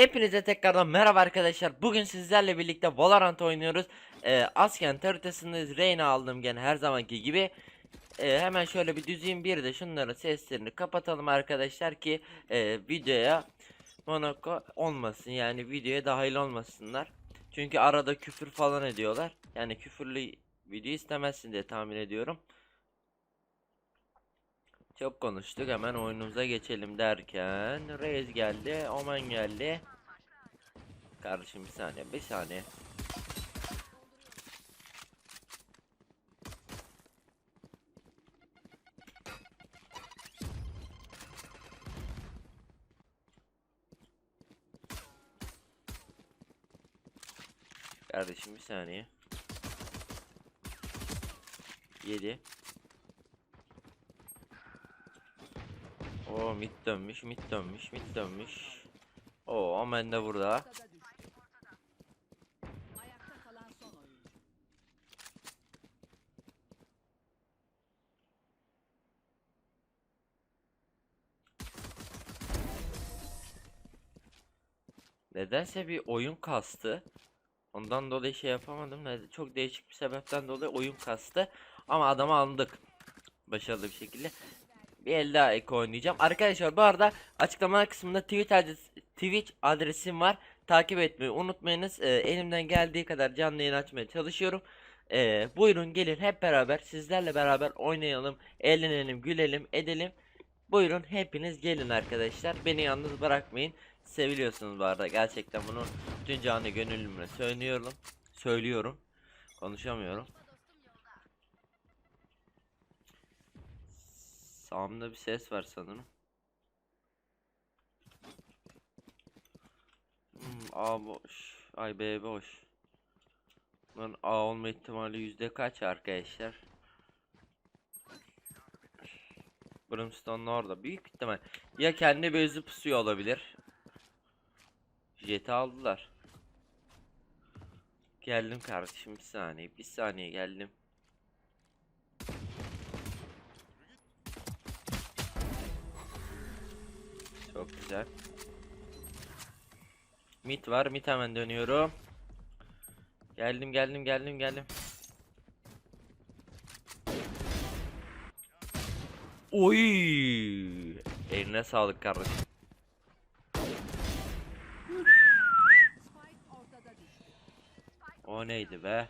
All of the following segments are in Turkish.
Hepinize tekrardan merhaba arkadaşlar. Bugün sizlerle birlikte Valorant oynuyoruz. Ee, Askent haritasındayız. Reyna aldım gene her zamanki gibi. Ee, hemen şöyle bir düzeyim bir de şunların seslerini kapatalım arkadaşlar ki e, videoya Monaco olmasın yani videoya dahil olmasınlar. Çünkü arada küfür falan ediyorlar. Yani küfürlü video istemezsin diye tahmin ediyorum. Çok konuştuk hemen oyunumuza geçelim derken Reis geldi, Omen geldi. Kardeşim bir saniye, bir saniye. Kardeşim bir saniye. 7 Oo mid dönmüş, mid dönmüş, mid dönmüş. Oo Omen de burada. Nedense bir oyun kastı. Ondan dolayı şey yapamadım. Çok değişik bir sebepten dolayı oyun kastı. Ama adamı aldık. Başarılı bir şekilde. Bir el daha ek oynayacağım. Arkadaşlar bu arada açıklama kısmında Twitch, adres, Twitch adresim var. Takip etmeyi unutmayınız. Ee, elimden geldiği kadar canlı yayın açmaya çalışıyorum. Ee, buyurun gelin hep beraber sizlerle beraber oynayalım. Eğlenelim, gülelim, edelim. Buyurun hepiniz gelin arkadaşlar. Beni yalnız bırakmayın. Seviliyorsunuz bu arada. Gerçekten bunu bütün canı gönüllümle söylüyorum. Söylüyorum. Konuşamıyorum. Sağımda bir ses var sanırım. Hmm, A boş. Ay B boş. Bunun A olma ihtimali yüzde kaç arkadaşlar? Brimstone'un orada. Büyük ihtimal. Ya kendi bezi pusuyor olabilir. Jet'i aldılar. Geldim kardeşim bir saniye. Bir saniye geldim. Çok güzel. Mit var. Mit hemen dönüyorum. Geldim geldim geldim geldim. Oy! Eline sağlık kardeşim. O neydi be?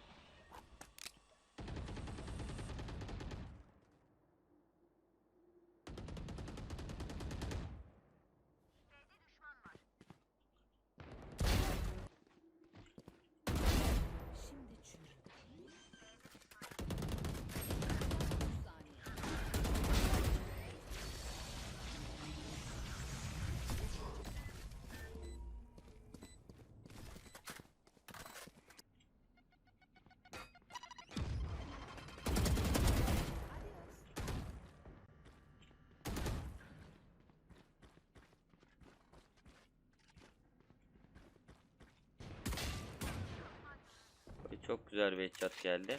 Çok güzel bir headshot geldi.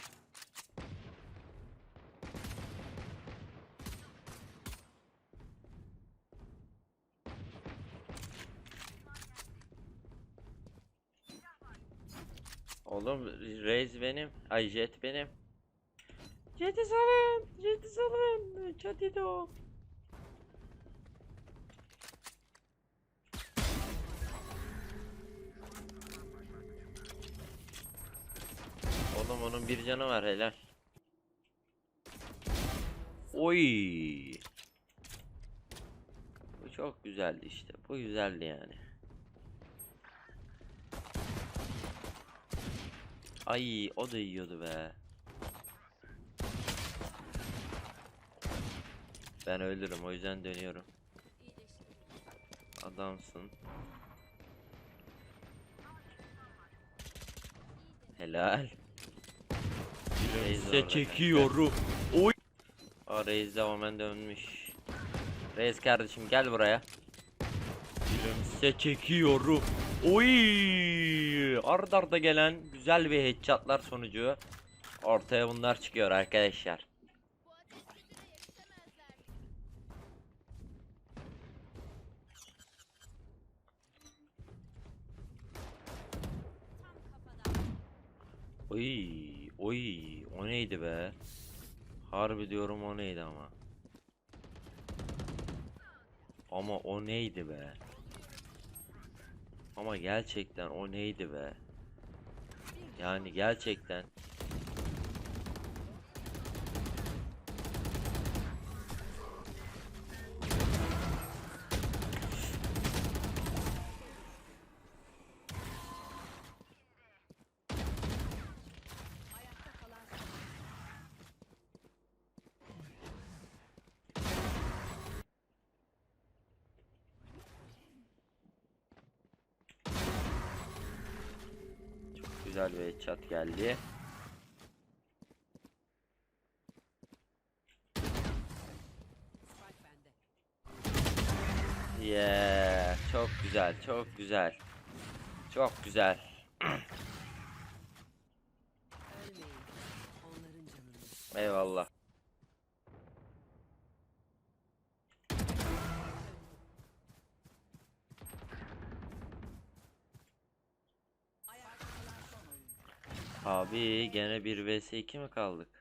Oğlum Raze benim. Ay Jet benim. Jet'i salın. Jet'i salın. Çatido. Onun bir canı var helal. Oy. Bu çok güzeldi işte. Bu güzeldi yani. Ay o da yiyordu be. Ben ölürüm o yüzden dönüyorum. Adamsın. Helal. Reis'e çekiyorum. Oy. Aa Reis tamamen dönmüş. Reis kardeşim gel buraya. Reis'e çekiyorum. Oy! Arda arda gelen güzel bir headshotlar sonucu ortaya bunlar çıkıyor arkadaşlar. Oy oy, o neydi be? Harbi diyorum o neydi ama. Ama o neydi be? Ama gerçekten o neydi be? Yani gerçekten. Güzel bir chat geldi. Yeah, çok güzel, çok güzel. Çok güzel. Eyvallah. Abi gene 1 vs 2 mi kaldık?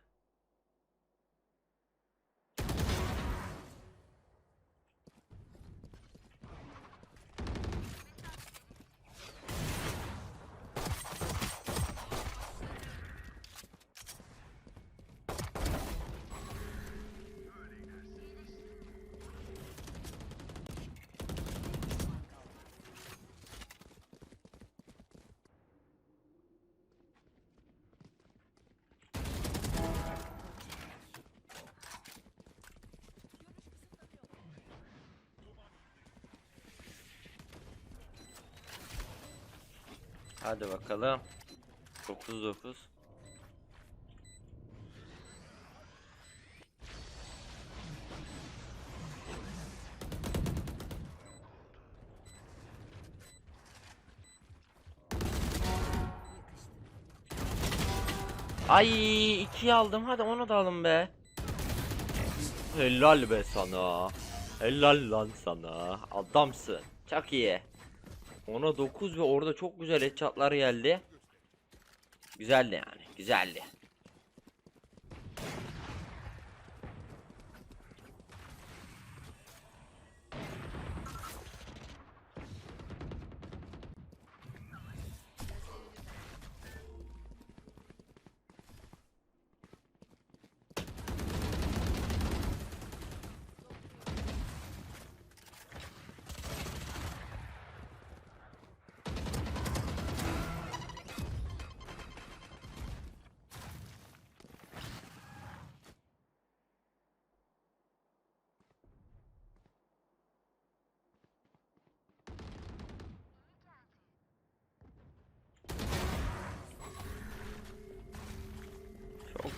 Hadi bakalım. 9-9. Ay ikiyi aldım hadi onu da alın be. Helal be sana. Helal lan sana. Adamsın. Çok iyi. Ona 9 ve orada çok güzel headshotlar geldi. Güzeldi yani. Güzeldi.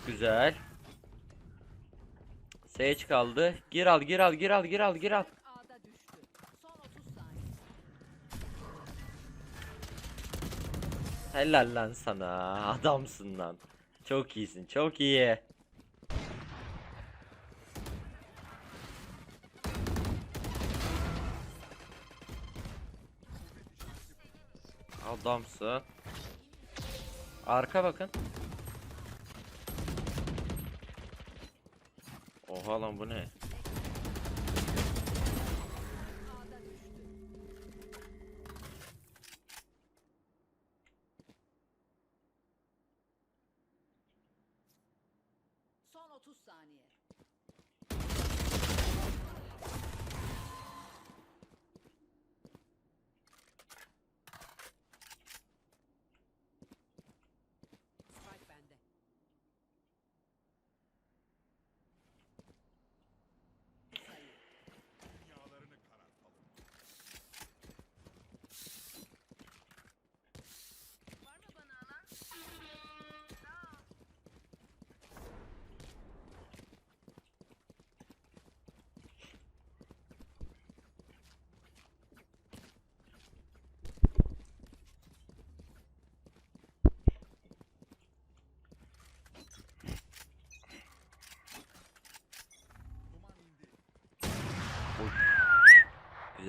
Güzel. Sage kaldı. Gir al, gir al, gir al, gir al, gir al. A'da düştü. Son 30 saniye. Helal lan sana. Adamsın lan. Çok iyisin, çok iyi. Adamsın. Arka bakın. Oha lan bu ne? Son 30 saniye.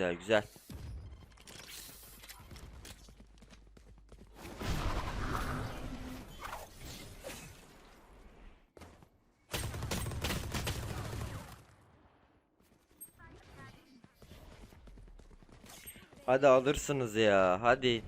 güzel güzel. Hadi alırsınız ya. Hadi.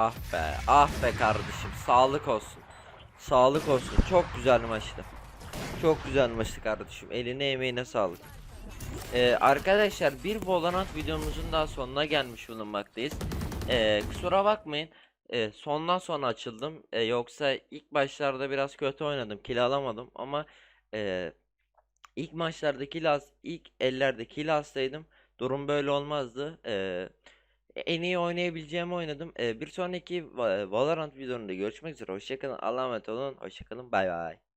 Ah be, ah be kardeşim. Sağlık olsun. Sağlık olsun. Çok güzel maçtı. Çok güzel maçtı kardeşim. Eline emeğine sağlık. Ee, arkadaşlar bir Valorant videomuzun daha sonuna gelmiş bulunmaktayız. Ee, kusura bakmayın. Ee, sondan sonra açıldım. Ee, yoksa ilk başlarda biraz kötü oynadım. Kill alamadım ama ee, ilk maçlarda kill az, ilk ellerde kill alsaydım durum böyle olmazdı. Ee, en iyi oynayabileceğimi oynadım. Ee, bir sonraki Va- Valorant videomda görüşmek üzere. Hoşçakalın. Allah'a emanet olun. Hoşçakalın. Bay bay.